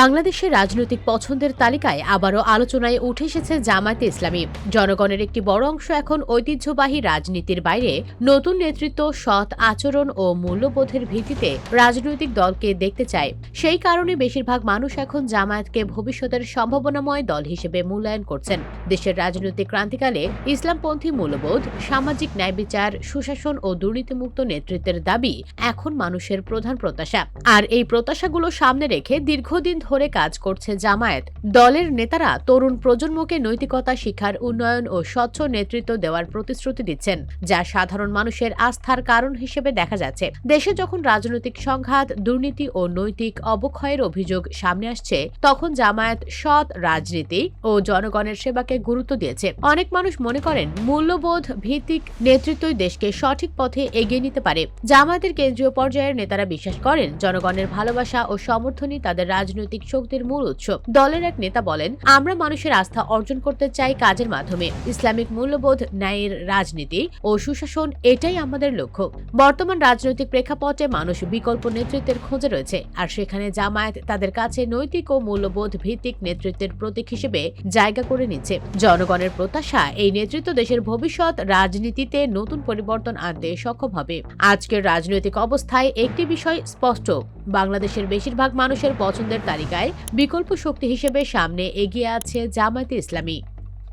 বাংলাদেশের রাজনৈতিক পছন্দের তালিকায় আবারও আলোচনায় উঠে এসেছে জামায়াতে ইসলামী। জনগণের একটি বড় অংশ এখন ঐতিহ্যবাহী রাজনীতির বাইরে। নতুন নেতৃত্ব, সৎ আচরণ ও মূল্যবোধের ভিত্তিতে রাজনৈতিক দলকে দেখতে চায়। সেই কারণে বেশিরভাগ মানুষ এখন জামায়াতকে ভবিষ্যতের সম্ভাবনাময় দল হিসেবে মূল্যায়ন করছেন। দেশের রাজনৈতিক ক্রান্তিকালে ইসলামপন্থী মূল্যবোধ, সামাজিক ন্যায় বিচার, সুশাসন ও দুর্নীতিমুক্ত নেতৃত্বের দাবি এখন মানুষের প্রধান প্রত্যাশা। আর এই প্রত্যাশাগুলো সামনে রেখে দীর্ঘদিন ধরে কাজ করছে জামায়াত। দলের নেতারা তরুণ প্রজন্মকে নৈতিকতা, শিক্ষার উন্নয়ন ও স্বচ্ছ নেতৃত্ব দেওয়ার প্রতিশ্রুতি দিচ্ছেন, যা সাধারণ মানুষের আস্থার কারণ হিসেবে দেখা যাচ্ছে। দেশে যখন রাজনৈতিক সংঘাত, দুর্নীতি ও নৈতিক অবক্ষয়ের অভিযোগ সামনে আসছে, তখন জামায়াত সৎ রাজনীতি ও জনগণের সেবাকে গুরুত্ব দিয়েছে। অনেক মানুষ মনে করেন, মূল্যবোধ ভিত্তিক নেতৃত্বই দেশকে সঠিক পথে এগিয়ে নিতে পারে। জামায়াতের কেন্দ্রীয় পর্যায়ের নেতারা বিশ্বাস করেন, জনগণের ভালোবাসা ও সমর্থনই তাদের রাজনৈতিক শক্তির মূল উৎস। দলের এক নেতা বলেন, আমরা মানুষের আস্থা অর্জন করতে চাই কাজের মাধ্যমে। ইসলামিক মূল্যবোধ, ন্যায়ের রাজনীতি ও সুশাসন এটাই আমাদের লক্ষ্য। বর্তমান রাজনৈতিক প্রেক্ষাপটে মানুষ বিকল্প নেতৃত্বের খোঁজে রয়েছে, আর সেখানে জামায়াত তাদের কাছে নৈতিক ও মূল্যবোধ ভিত্তিক নেতৃত্বের প্রতীক হিসেবে জায়গা করে নিচ্ছে। জনগণের প্রত্যাশা এই নেতৃত্ব দেশের ভবিষ্যৎ রাজনীতিতে নতুন পরিবর্তন আনতে সক্ষম হবে। আজকের রাজনৈতিক অবস্থায় একটি বিষয় স্পষ্ট, বাংলাদেশের বেশিরভাগ মানুষের পছন্দের তালিকায় বিকল্প শক্তি হিসেবে সামনে এগিয়ে আছে জামায়াতে ইসলামী।